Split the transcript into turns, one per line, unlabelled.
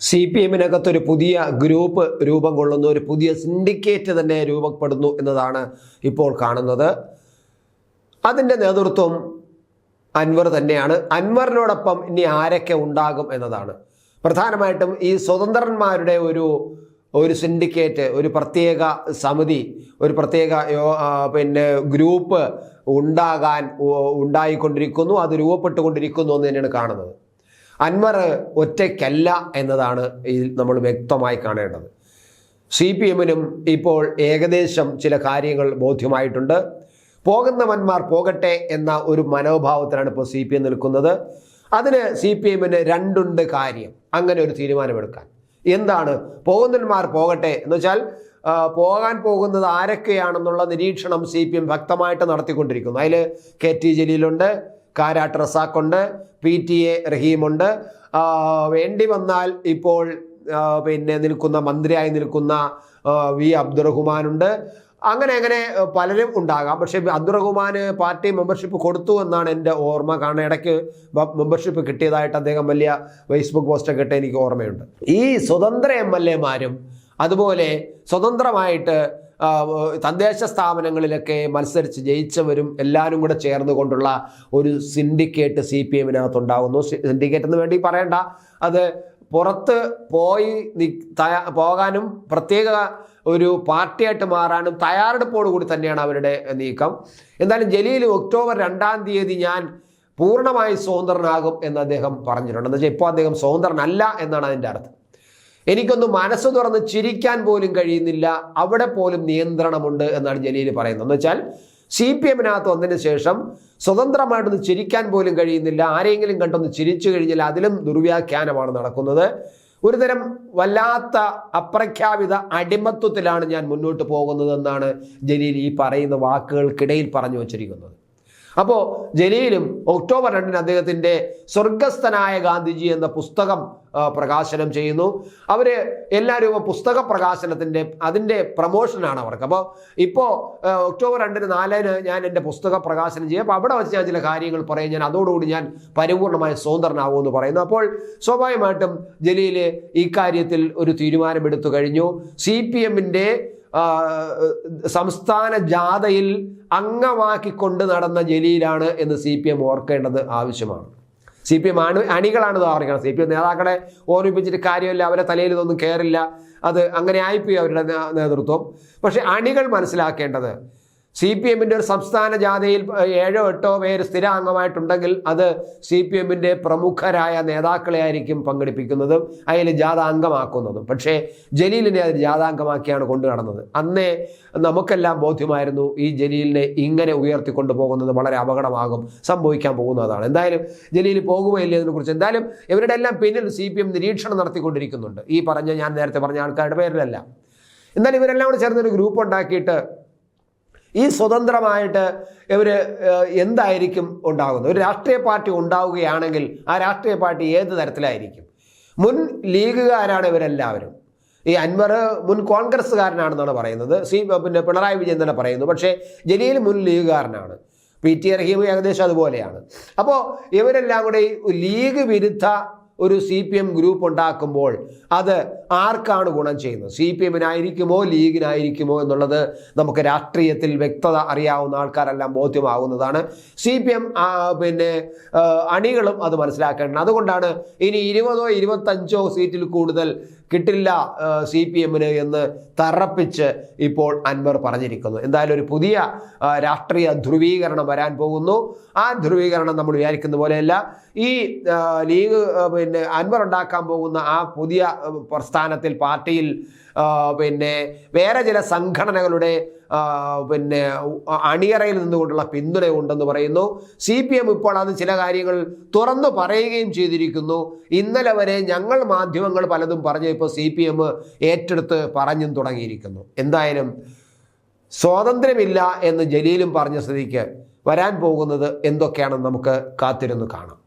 C P എമ്മിനകത്തൊരു പുതിയ group രൂപം കൊള്ളുന്നു. ഒരു പുതിയ സിൻഡിക്കേറ്റ് തന്നെ രൂപപ്പെടുന്നു എന്നതാണ് ഇപ്പോൾ കാണുന്നത്. അതിന്റെ നേതൃത്വം അൻവർ തന്നെയാണ്. അൻവറിനോടൊപ്പം ഇനി ആരൊക്കെ ഉണ്ടാകും എന്നതാണ്. പ്രധാനമായിട്ടും ഈ സ്വതന്ത്രന്മാരുടെ ഒരു ഒരു സിൻഡിക്കേറ്റ് ഒരു പ്രത്യേക സമിതി ഒരു പ്രത്യേക പിന്നെ ഗ്രൂപ്പ് ഉണ്ടാകാൻ ഉണ്ടായിക്കൊണ്ടിരിക്കുന്നു. അത് രൂപപ്പെട്ടുകൊണ്ടിരിക്കുന്നു എന്ന് തന്നെയാണ് കാണുന്നത്. അൻവർ ഒറ്റയ്ക്കല്ല എന്നതാണ് ഇതിൽ നമ്മൾ വ്യക്തമായി കാണേണ്ടത്. സി പി എമ്മിനും ഇപ്പോൾ ഏകദേശം ചില കാര്യങ്ങൾ ബോധ്യമായിട്ടുണ്ട്. പോകുന്നവന്മാർ പോകട്ടെ എന്ന ഒരു മനോഭാവത്തിലാണ് ഇപ്പോൾ സി പി എം നിൽക്കുന്നത്. അതിന് സി പി എമ്മിന് രണ്ടുണ്ട് കാര്യം. അങ്ങനെ ഒരു തീരുമാനമെടുക്കാൻ. എന്താണ്? പോകുന്നവന്മാർ പോകട്ടെ. എന്ന് വെച്ചാൽ പോകാൻ പോകുന്നത് ആരൊക്കെയാണെന്നുള്ള നിരീക്ഷണം സി പി എം വ്യക്തമായിട്ട് നടത്തിക്കൊണ്ടിരിക്കുന്നു. അതിൽ കെ ടി ജലീലുണ്ട് കാരാട്ട് റസാഖുണ്ട് പി ടി എ റഹീമുണ്ട്. വേണ്ടി വന്നാൽ ഇപ്പോൾ പിന്നെ നിൽക്കുന്ന മന്ത്രിയായി നിൽക്കുന്ന വി അബ്ദുറഹ്മാനുണ്ട്. അങ്ങനെ അങ്ങനെ പലരും ഉണ്ടാകാം. പക്ഷേ അബ്ദുറഹ്മാന് പാർട്ടി മെമ്പർഷിപ്പ് കൊടുത്തു എന്നാണ് എന്റെ ഓർമ്മ. കാരണം ഇടയ്ക്ക് മെമ്പർഷിപ്പ് കിട്ടിയതായിട്ട് അദ്ദേഹം വലിയ ഫേസ്ബുക്ക് പോസ്റ്റൊക്കെ ഇട്ട് എനിക്ക് ഓർമ്മയുണ്ട്. ഈ സ്വതന്ത്ര എം എൽ എമാരും അതുപോലെ സ്വതന്ത്രമായിട്ട് തദ്ദേശ സ്ഥാപനങ്ങളിലൊക്കെ മത്സരിച്ച് ജയിച്ചവരും എല്ലാവരും കൂടെ ചേർന്നുകൊണ്ടുള്ള ഒരു സിൻഡിക്കേറ്റ് സി പി എമ്മിനകത്ത് ഉണ്ടാകുന്നു സിൻഡിക്കേറ്റ് എന്ന് വേണ്ടി പറയണ്ട. അത് പുറത്ത് പോയി പോകാനും പ്രത്യേക ഒരു പാർട്ടിയായിട്ട് മാറാനും തയ്യാറെടുപ്പോടു കൂടി തന്നെയാണ് അവരുടെ നീക്കം. എന്തായാലും ജലീൽ ഒക്ടോബർ രണ്ടാം തീയതി ഞാൻ പൂർണമായി സ്വതന്ത്രനാകും എന്ന് അദ്ദേഹം പറഞ്ഞിട്ടുണ്ട്. എന്ന് വെച്ചാൽ ഇപ്പോൾ അദ്ദേഹം സ്വതന്ത്രനല്ല എന്നാണ് അതിന്റെ അർത്ഥം. എനിക്കൊന്ന് മനസ്സ് തുറന്ന് ചിരിക്കാൻ പോലും കഴിയുന്നില്ല. അവിടെ പോലും നിയന്ത്രണമുണ്ട് എന്നാണ് ജലീൽ പറയുന്നത്. എന്ന് വെച്ചാൽ സി പി എമ്മിനകത്ത് വന്നതിന് ശേഷം സ്വതന്ത്രമായിട്ടൊന്ന് ചിരിക്കാൻ പോലും കഴിയുന്നില്ല. ആരെങ്കിലും കണ്ടൊന്ന് ചിരിച്ചു കഴിഞ്ഞാൽ അതിലും ദുർവ്യാഖ്യാനമാണ് നടക്കുന്നത്. ഒരുതരം വല്ലാത്ത അപ്രഖ്യാപിത അടിമത്വത്തിലാണ് ഞാൻ മുന്നോട്ട് പോകുന്നതെന്നാണ് ജലീൽ ഈ പറയുന്ന വാക്കുകൾക്കിടയിൽ പറഞ്ഞു വച്ചിരിക്കുന്നത്. അപ്പോൾ ജലീലും ഒക്ടോബർ രണ്ടിന് അദ്ദേഹത്തിന്റെ സ്വർഗസ്ഥനായ ഗാന്ധിജി എന്ന പുസ്തകം പ്രകാശനം ചെയ്യുന്നു. അവർ എല്ലാവരും ഇപ്പോൾ പുസ്തക പ്രകാശനത്തിന്റെ അതിന്റെ പ്രമോഷനാണ് അവർക്ക്. അപ്പോൾ ഇപ്പോൾ ഒക്ടോബർ രണ്ടിന് നാലിന് ഞാൻ എന്റെ പുസ്തക പ്രകാശനം ചെയ്യും. അപ്പോൾ അവിടെ വെച്ച് ഞാൻ ചില കാര്യങ്ങൾ പറയും. ഞാൻ അതോടുകൂടി ഞാൻ പരിപൂർണമായ സ്വതന്ത്രനാകും എന്ന് പറയുന്നു. അപ്പോൾ സ്വാഭാവികമായിട്ടും ജലീൽ ഇക്കാര്യത്തിൽ കാര്യത്തിൽ ഒരു തീരുമാനമെടുത്തു കഴിഞ്ഞു. സി പി എമ്മിന്റെ സംസ്ഥാന ജാഥയിൽ അംഗമാക്കിക്കൊണ്ട് നടന്ന ജലീലാണ് എന്ന് സി പി എം ഓർക്കേണ്ടത് ആവശ്യമാണ്. സി പി എം അണു അണികളാണ് ഓർക്കണം സി പി എം നേതാക്കളെ ഓർമ്മിപ്പിച്ചിട്ട് കാര്യമില്ല അവരെ തലയിൽ ഇതൊന്നും കയറില്ല അത് അങ്ങനെ ആയിപ്പോയി അവരുടെ നേതൃത്വം. പക്ഷെ അണികൾ മനസ്സിലാക്കേണ്ടത് സി പി എമ്മിന്റെ ഒരു സംസ്ഥാന ജാഥയിൽ ഏഴോ എട്ടോ പേര് സ്ഥിര അംഗമായിട്ടുണ്ടെങ്കിൽ അത് സി പി എമ്മിന്റെ പ്രമുഖരായ നേതാക്കളെ ആയിരിക്കും പങ്കെടുപ്പിക്കുന്നതും അതിൽ ജാഥ അംഗമാക്കുന്നതും പക്ഷേ ജലീലിനെ അതിൽ ജാഥാംഗമാക്കിയാണ് കൊണ്ടു നടന്നത്. അന്നേ നമുക്കെല്ലാം ബോധ്യമായിരുന്നു ഈ ജലീലിനെ ഇങ്ങനെ ഉയർത്തിക്കൊണ്ടു പോകുന്നത് വളരെ അപകടമാകും സംഭവിക്കാൻ പോകുന്നതാണ്. എന്തായാലും ജലീൽ പോകുമോ ഇല്ലേ ഇതിനെക്കുറിച്ച് എന്തായാലും ഇവരുടെ എല്ലാം പിന്നിൽ സി പി എം നിരീക്ഷണം നടത്തിക്കൊണ്ടിരിക്കുന്നുണ്ട്. ഈ പറഞ്ഞ ഞാൻ നേരത്തെ പറഞ്ഞ ആൾക്കാരുടെ പേരിലല്ല. എന്നാൽ ഇവരെല്ലാം കൂടെ ചേർന്നൊരു ഗ്രൂപ്പ് ഉണ്ടാക്കിയിട്ട് ഈ സ്വതന്ത്രമായിട്ട് ഇവർ എന്തായിരിക്കും ഉണ്ടാകുന്നത്? ഒരു രാഷ്ട്രീയ പാർട്ടി ഉണ്ടാവുകയാണെങ്കിൽ ആ രാഷ്ട്രീയ പാർട്ടി ഏത് തരത്തിലായിരിക്കും? മുൻ ലീഗുകാരാണ് ഇവരെല്ലാവരും. ഈ അൻവർ മുൻ കോൺഗ്രസ്സുകാരനാണെന്നാണ് പറയുന്നത്. സി പിന്നെ പിണറായി വിജയൻ തന്നെ പറയുന്നു. പക്ഷേ ജലീൽ മുൻ ലീഗുകാരനാണ്. പി ടി റഹീം ഏകദേശം അതുപോലെയാണ്. അപ്പോൾ ഇവരെല്ലാം കൂടെ ലീഗ് വിരുദ്ധ ഒരു സി പി എം ഗ്രൂപ്പ് ഉണ്ടാക്കുമ്പോൾ അത് ആർക്കാണ് ഗുണം ചെയ്യുന്നത്? സി പി എമ്മിനായിരിക്കുമോ ലീഗിനായിരിക്കുമോ എന്നുള്ളത് നമുക്ക് രാഷ്ട്രീയത്തിൽ വ്യക്തത അറിയാവുന്ന ആൾക്കാരെല്ലാം ബോധ്യമാകുന്നതാണ്. സി പി എം പിന്നെ അണികളും അത് മനസ്സിലാക്കേണ്ടത് അതുകൊണ്ടാണ് ഇനി ഇരുപതോ ഇരുപത്തഞ്ചോ സീറ്റിൽ കൂടുതൽ കിട്ടില്ല സി പി എമ്മിന് എന്ന് തറപ്പിച്ച് ഇപ്പോൾ അൻവർ പറഞ്ഞിരിക്കുന്നു. എന്തായാലും ഒരു പുതിയ രാഷ്ട്രീയ ധ്രുവീകരണം വരാൻ പോകുന്നു. ആ ധ്രുവീകരണം നമ്മൾ വിചാരിക്കുന്ന പോലെയല്ല. ഈ ലീഗ് പിന്നെ അൻവർ ഉണ്ടാക്കാൻ പോകുന്ന ആ പുതിയ പ്രസ്ഥാനത്തിൽ പാർട്ടിയിൽ പിന്നെ വേറെ ചില സംഘടനകളുടെ പിന്നെ അണിയറയിൽ നിന്നുകൊണ്ടുള്ള പിന്തുണ ഉണ്ടെന്ന് പറയുന്നു. സി പി എം ഇപ്പോൾ അത് ചില കാര്യങ്ങൾ തുറന്നു പറയുകയും ചെയ്തിരിക്കുന്നു. ഇന്നലെ വരെ ഞങ്ങൾ മാധ്യമങ്ങൾ പലതും പറഞ്ഞ ഇപ്പോൾ സി പി എം ഏറ്റെടുത്ത് പറഞ്ഞും തുടങ്ങിയിരിക്കുന്നു. എന്തായാലും സ്വാതന്ത്ര്യമില്ല എന്ന് ജലീലും പറഞ്ഞ സ്ഥിതിക്ക് വരാൻ പോകുന്നത് എന്തൊക്കെയാണെന്ന് നമുക്ക് കാത്തിരുന്ന് കാണാം.